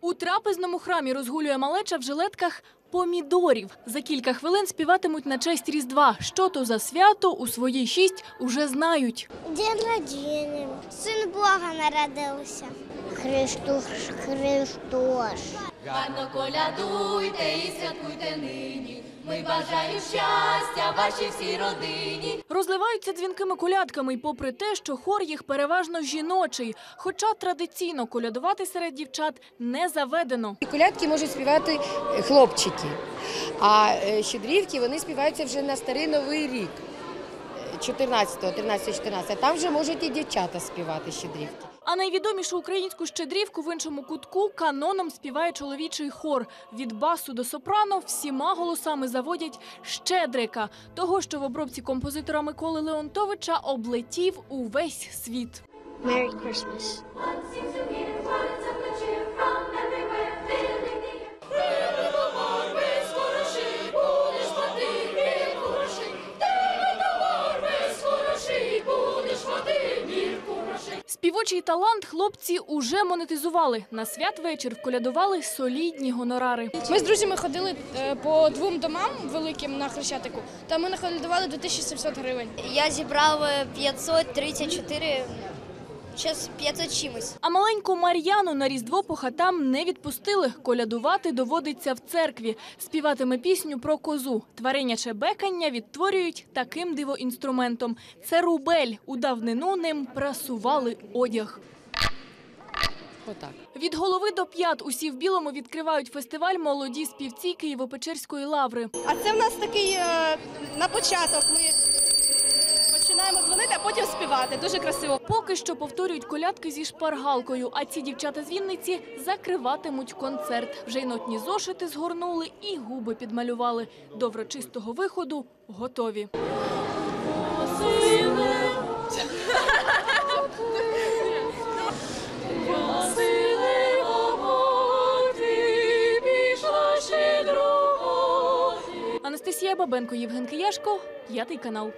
У трапезному храмі розгулює малеча в жилетках помідорів. За кілька хвилин співатимуть на честь Різдва. Що то за свято у свої шість уже знають. День рождения. Син Бога народився. Христос, Христос. Гарно колядуйте і святкуйте нині. Ми бажаємо щастя вашій всій родині. Розливаються дзвінкими колядками, й попри те, що хор їх переважно жіночий. Хоча традиційно колядувати серед дівчат не заведено. І Колядки можуть співати е, хлопчики, а е, щедрівки вони співаються вже на старий новий рік. 14, 13, 14. Там вже можуть і дівчата співати щедрівки. А найвідомішу українську щедрівку в іншому кутку каноном співає чоловічий хор. Від басу до сопрано всіма голосами заводять щедрика, того, що в обробці композитора Миколи Леонтовича облетів увесь світ. Merry Christmas. Співочий талант хлопці уже монетизували. На святвечір вколядували солідні гонорари. Ми з друзями ходили е, по двом домам великим на Хрещатику, та ми наколядували 2700 гривень. Я зібрав е, 534, зараз 500 чимось. А маленьку Мар'яну на Різдво по хатам не відпустили. Колядувати доводиться в церкві. Співатиме пісню про козу. Твариняче бекання відтворюють таким дивоінструментом. Це рубель. У давнину ним прасували одяг. Отак. Від голови до п'ят усі в білому відкривають фестиваль молоді співці Києво-Печерської лаври. А це в нас такий е, на початок. Ми співати. Дуже красиво. Поки що повторюють колядки зі шпаргалкою, а ці дівчата з Вінниці закриватимуть концерт. Вже й нотні зошити згорнули і губи підмалювали. До врочистого виходу готові. Анастасія Бабенко, Євген Кияшко, п'ятий канал.